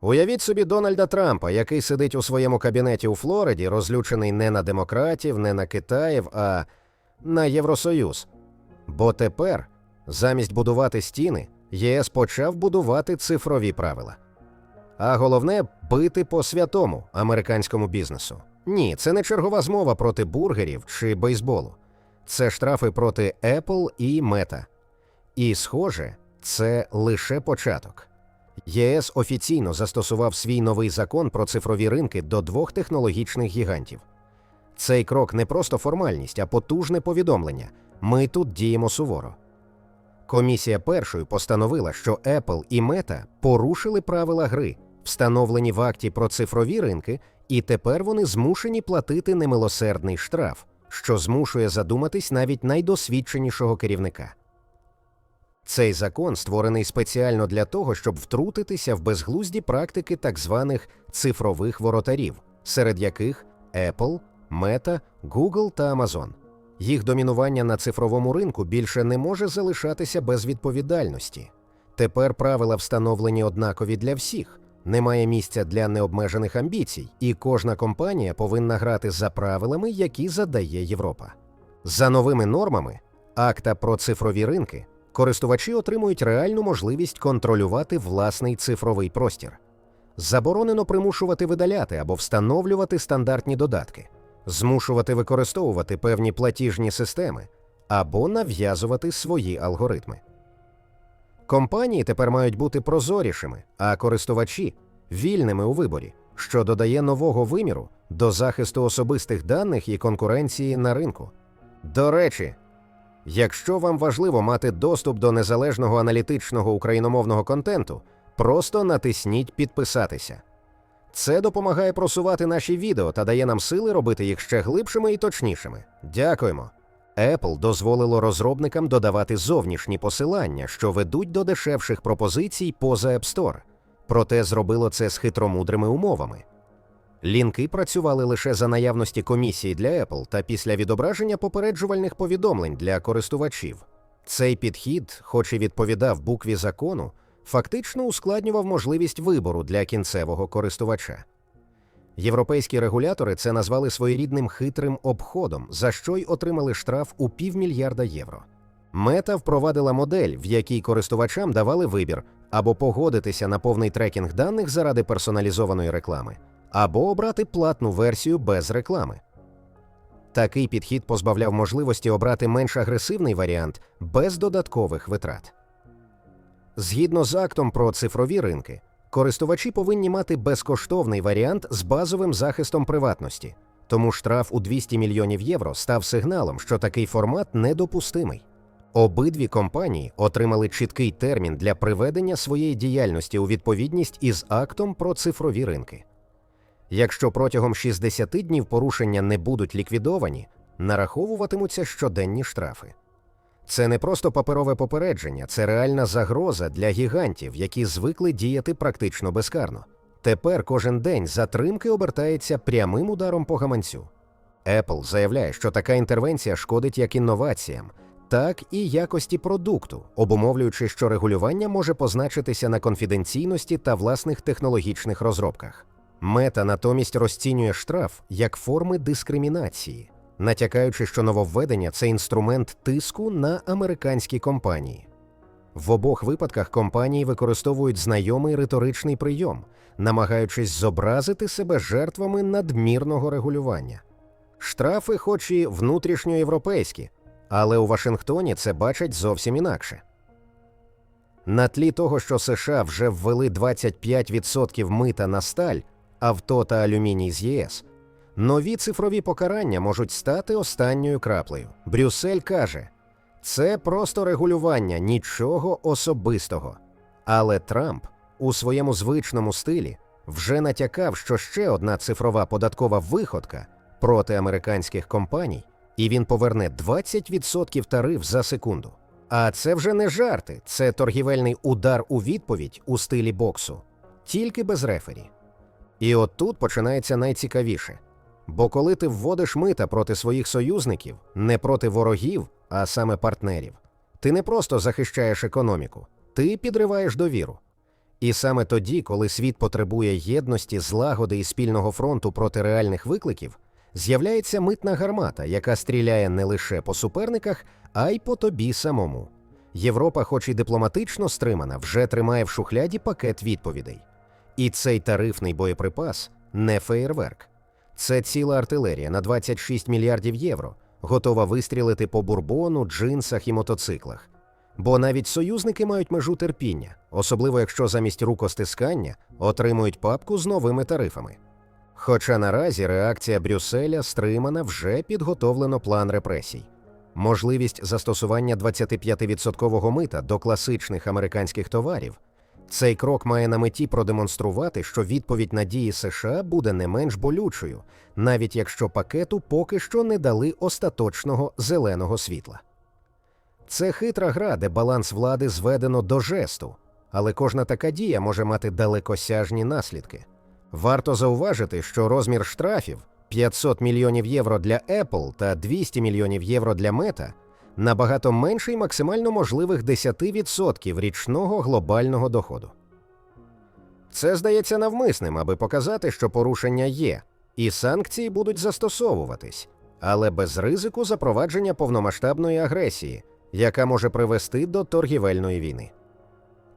Уявіть собі Дональда Трампа, який сидить у своєму кабінеті у Флориді, розлючений не на демократів, не на Китаїв, а на Євросоюз. Бо тепер, замість будувати стіни, ЄС почав будувати цифрові правила. А головне бити по святому американському бізнесу. Ні, це не чергова змова проти бургерів чи бейсболу. Це штрафи проти Apple і Meta. І, схоже, це лише початок. ЄС офіційно застосував свій новий закон про цифрові ринки до двох технологічних гігантів. Цей крок не просто формальність, а потужне повідомлення. Ми тут діємо суворо. Комісія першою постановила, що Apple і Meta порушили правила гри, встановлені в акті про цифрові ринки, і тепер вони змушені платити немилосердний штраф, що змушує задуматись навіть найдосвідченішого керівника. Цей закон створений спеціально для того, щоб втрутитися в безглузді практики так званих цифрових воротарів, серед яких Apple, Meta, Google та Amazon. Їх домінування на цифровому ринку більше не може залишатися без відповідальності. Тепер правила встановлені однакові для всіх, немає місця для необмежених амбіцій, і кожна компанія повинна грати за правилами, які задає Європа. За новими нормами, акта про цифрові ринки, користувачі отримують реальну можливість контролювати власний цифровий простір. Заборонено примушувати видаляти або встановлювати стандартні додатки, змушувати використовувати певні платіжні системи або нав'язувати свої алгоритми. Компанії тепер мають бути прозорішими, а користувачі вільними у виборі, що додає нового виміру до захисту особистих даних і конкуренції на ринку. До речі, якщо вам важливо мати доступ до незалежного аналітичного україномовного контенту, просто натисніть підписатися. Це допомагає просувати наші відео та дає нам сили робити їх ще глибшими і точнішими. Дякуємо. Apple дозволило розробникам додавати зовнішні посилання, що ведуть до дешевших пропозицій поза App Store. Проте зробило це з хитромудрими умовами. Лінки працювали лише за наявності комісії для Apple та після відображення попереджувальних повідомлень для користувачів. Цей підхід, хоч і відповідав букві закону, фактично ускладнював можливість вибору для кінцевого користувача. Європейські регулятори це назвали своєрідним хитрим обходом, за що й отримали штраф у півмільярда євро. Мета впровадила модель, в якій користувачам давали вибір або погодитися на повний трекінг даних заради персоналізованої реклами, або обрати платну версію без реклами. Такий підхід позбавляв можливості обрати менш агресивний варіант без додаткових витрат. Згідно з актом про цифрові ринки, користувачі повинні мати безкоштовний варіант з базовим захистом приватності, тому штраф у 200 мільйонів євро став сигналом, що такий формат недопустимий. Обидві компанії отримали чіткий термін для приведення своєї діяльності у відповідність із актом про цифрові ринки. Якщо протягом 60 днів порушення не будуть ліквідовані, нараховуватимуться щоденні штрафи. Це не просто паперове попередження, це реальна загроза для гігантів, які звикли діяти практично безкарно. Тепер кожен день затримки обертається прямим ударом по гаманцю. Apple заявляє, що така інтервенція шкодить як інноваціям, так і якості продукту, обумовлюючи, що регулювання може позначитися на конфіденційності та власних технологічних розробках. Мета натомість розцінює штраф як форми дискримінації, натякаючи, що нововведення це інструмент тиску на американські компанії. В обох випадках компанії використовують знайомий риторичний прийом, намагаючись зобразити себе жертвами надмірного регулювання. Штрафи, хоч і внутрішньоєвропейські, але у Вашингтоні це бачать зовсім інакше. На тлі того, що США вже ввели 25% мита на сталь, авто та алюміній з ЄС, нові цифрові покарання можуть стати останньою краплею. Брюссель каже, це просто регулювання, нічого особистого. Але Трамп у своєму звичному стилі вже натякав, що ще одна цифрова податкова виходка проти американських компаній, і він поверне 20% тариф за секунду. А це вже не жарти, це торгівельний удар у відповідь у стилі боксу, тільки без рефері. І от тут починається найцікавіше. Бо коли ти вводиш мита проти своїх союзників, не проти ворогів, а саме партнерів, ти не просто захищаєш економіку, ти підриваєш довіру. І саме тоді, коли світ потребує єдності, злагоди і спільного фронту проти реальних викликів, з'являється митна гармата, яка стріляє не лише по суперниках, а й по тобі самому. Європа, хоч і дипломатично стримана, вже тримає в шухляді пакет відповідей. І цей тарифний боєприпас не феєрверк. Це ціла артилерія на 26 мільярдів євро, готова вистрілити по бурбону, джинсах і мотоциклах. Бо навіть союзники мають межу терпіння, особливо якщо замість рукостискання отримують папку з новими тарифами. Хоча наразі реакція Брюсселя стримана, вже підготовлено план репресій. Можливість застосування 25% мита до класичних американських товарів. Цей крок має на меті продемонструвати, що відповідь на дії США буде не менш болючою, навіть якщо пакету поки що не дали остаточного зеленого світла. Це хитра гра, де баланс влади зведено до жесту, але кожна така дія може мати далекосяжні наслідки. Варто зауважити, що розмір штрафів 500 мільйонів євро для Apple та 200 мільйонів євро для Meta набагато менший максимально можливих 10% річного глобального доходу. Це здається навмисним, аби показати, що порушення є, і санкції будуть застосовуватись, але без ризику запровадження повномасштабної агресії, яка може привести до торгівельної війни.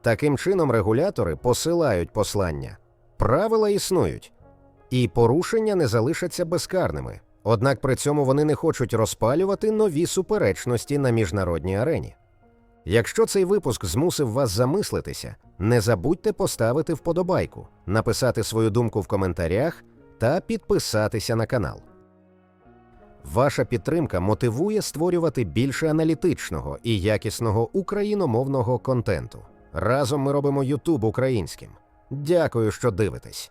Таким чином, регулятори посилають послання, правила існують, і порушення не залишаться безкарними. Однак при цьому вони не хочуть розпалювати нові суперечності на міжнародній арені. Якщо цей випуск змусив вас замислитися, не забудьте поставити вподобайку, написати свою думку в коментарях та підписатися на канал. Ваша підтримка мотивує створювати більше аналітичного і якісного україномовного контенту. Разом ми робимо YouTube українським. Дякую, що дивитесь.